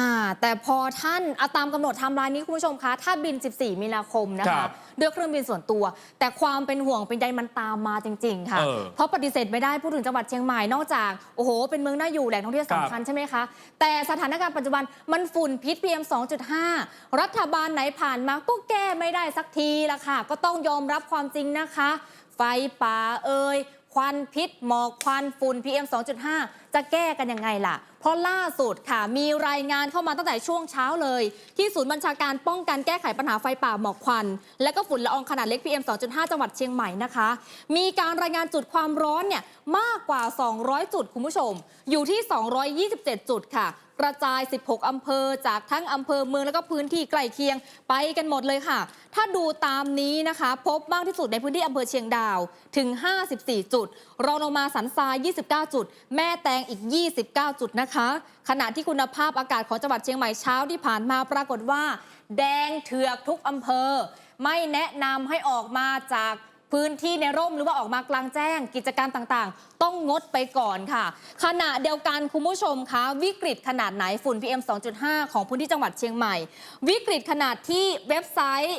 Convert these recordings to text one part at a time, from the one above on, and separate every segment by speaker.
Speaker 1: อ่าแต่พอท่านเอาตามกำหนดไทม์ไลน์นี้คุณผู้ชมคะ ถ้าบิน 14 มีนาคมนะ
Speaker 2: ครั
Speaker 1: คะ
Speaker 2: บ
Speaker 1: ด้วยเครื่องบินส่วนตัว แต่ความเป็นห่วงเป็นใยมันตามมาจริง ๆ ค่ะ
Speaker 2: เออ
Speaker 1: เพราะปฏิเสธไม่ได้พูดถึงจังหวัดเชียงใหม่นอกจาก โอ้โห เป็นเมืองน่าอยู่แหล่งท่องเที่ยวสำคัญใช่ไหมคะ แต่สถานการณ์ปัจจุบันมันฝุ่นพิษ PM 2.5 รัฐบาลไหนผ่านมาก็แก้ไม่ได้สักทีละค่ะ ก็ต้องยอมรับความจริงนะคะ ไฟป่าเอ่ยควันพิษหมอกควันฝุ่น PM 2.5 จะแก้กันยังไงล่ะ เพราะล่าสุดค่ะ มีรายงานเข้ามาตั้งแต่ช่วงเช้าเลย ที่ศูนย์บัญชาการป้องกันแก้ไขปัญหาไฟป่าหมอกควัน และก็ฝุ่นละอองขนาดเล็ก PM 2.5 จังหวัดเชียงใหม่นะคะ มีการรายงานจุดความร้อนเนี่ยมากกว่า 200 จุดคุณผู้ชม อยู่ที่ 227 จุดค่ะกระจาย 16 อำเภอ จากทั้งอำเภอเมืองแล้วก็พื้นที่ใกล้เคียงไปกันหมดเลยค่ะ ถ้าดูตามนี้นะคะ พบมากที่สุดในพื้นที่อำเภอเชียงดาวถึง 54 จุด รองลงมาสันทราย 29 จุด แม่แตงอีก 29 จุดนะคะ ขณะที่คุณภาพอากาศของจังหวัดเชียงใหม่เช้าที่ผ่านมาปรากฏว่า แดงเถือกทุกอำเภอ ไม่แนะนำให้ออกมาจากพื้นที่ในร่มหรือว่าออกมากลางแจ้ง กิจการต่างๆ ต้องงดไปก่อนค่ะ ขณะเดียวกันคุณผู้ชมคะวิกฤตขนาดไหนฝุ่น PM 2.5 ของพื้นที่จังหวัดเชียงใหม่ วิกฤตขนาดที่เว็บไซต์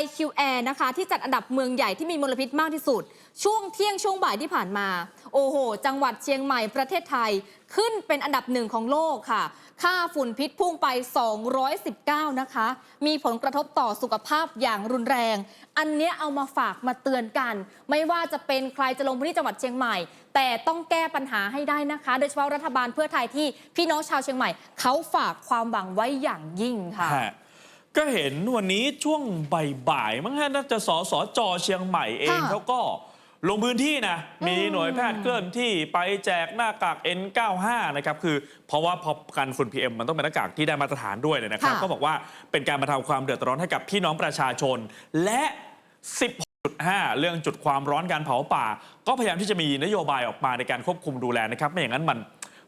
Speaker 1: IQAir นะคะที่จัดอันดับเมืองใหญ่ที่มีมลพิษมากที่สุด ช่วงเที่ยงช่วงบ่ายที่ผ่านมา โอ้โห จังหวัดเชียงใหม่ประเทศไทยขึ้นเป็นอันดับหนึ่งของโลกค่ะ ค่าฝุ่นพิษพุ่งไป 219 นะคะ มีผลกระทบต่อสุขภาพอย่างรุนแรง อันนี้เอามาฝากมาเตือนกัน ไม่ว่าจะเป็นใครจะลงพื้นที่จังหวัดเชียงใหม่ แต่ต้องแก้ปัญหาให้ได้นะคะ โดยเฉพาะรัฐบาลเพื่อไทยที่พี่น้องชาวเชียงใหม่เขาฝากความหวังไว้อย่างยิ่งค่ะ
Speaker 2: ก็เห็นวันนี้ช่วงบ่ายๆมั้งฮะน่าจะสสจเชียงใหม่เอง
Speaker 1: ค่ะ
Speaker 2: เขาก็ลงพื้นที่นะมีหน่วยแพทย์เคลื่อนที่ไปแจกหน้ากาก N95 นะครับคือเพราะว่าพอกันฝุ่น PM มันต้องเป็นหน้ากากที่ได้มาตรฐานด้วยเลยนะครับ
Speaker 1: ค่ะ
Speaker 2: ก็บอกว่าเป็นการบรรเทาความเดือดร้อนให้กับพี่น้องประชาชน และ 16.5 เรื่องจุดความร้อนการเผาป่า ก็พยายามที่จะมีนโยบายออกมาในการควบคุมดูแลนะครับ ไม่อย่างนั้นมัน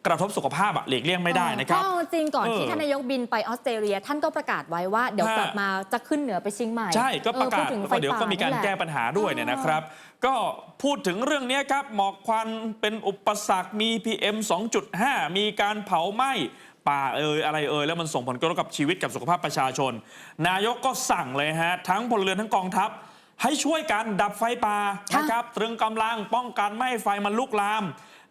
Speaker 2: กระทบสุขภาพอะหลีกเลี่ยงไม่ได้นะครับ
Speaker 1: เพาจริงก่อน
Speaker 2: เออ
Speaker 1: ที่ท่านนายกบินไปออสเตรเลีย ท่านก็ประกาศไว้ว่าเดี๋ยว
Speaker 2: ฮะ
Speaker 1: กลับมาจะขึ้นเหนือไปเชียงใหม่
Speaker 2: ใช่ก็ประกาศ
Speaker 1: เออพูดถึง
Speaker 2: แล้วก็เดี๋ยวก็มีการ
Speaker 1: ไฟป่
Speaker 2: แก้ปัญหาด้วยเนี่ยนะครับ ก็พูดถึงเรื่องนี้ครับหมอกควันเป็นอุปสรรคมี PM 2.5 มีการเผาไหม้ป่าเอ่ยอะไรเอ่ยแล้วมันส่งผลกระทบกับชีวิตกับสุขภาพประชาชน นายกก็สั่งเลยฮะ ทั้งพลเรือนทั้งกองทัพ ให้ช่วยกันดับไฟป่า
Speaker 1: ค่ะ
Speaker 2: นะครับตรึงกำลังป้องกันไม่ให้ไฟมันลุกลาม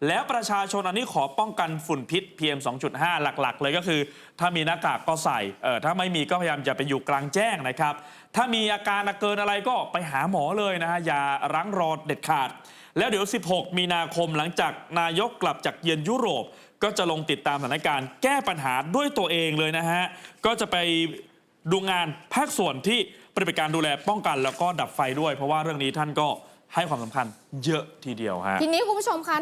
Speaker 2: แล้วประชาชนอันนี้ขอป้องกันฝุ่นพิษ PM 2.5 หลักๆ เลยก็คือ ถ้ามีหน้ากากก็ใส่เออถ้าไม่มีก็พยายามจะไปอยู่กลางแจ้งนะครับ ถ้ามีอาการเกินอะไรก็ไปหาหมอเลยนะฮะอย่ารั้งรอเด็ดขาด แล้วเดี๋ยว 16 มีนาคมหลังจากนายกกลับจากเยือนยุโรป ก็จะลงติดตามสถานการณ์แก้ปัญหาด้วยตัวเองเลยนะฮะก็จะไปดูงานภาคส่วนที่ปฏิบัติการดูแลป้องกัน แล้วก็ดับไฟด้วย เพราะว่าเรื่องนี้ท่านก็ให้ความสำคัญเยอะทีเดียวฮะ
Speaker 1: ทีนี้คุณผู้ชมคะ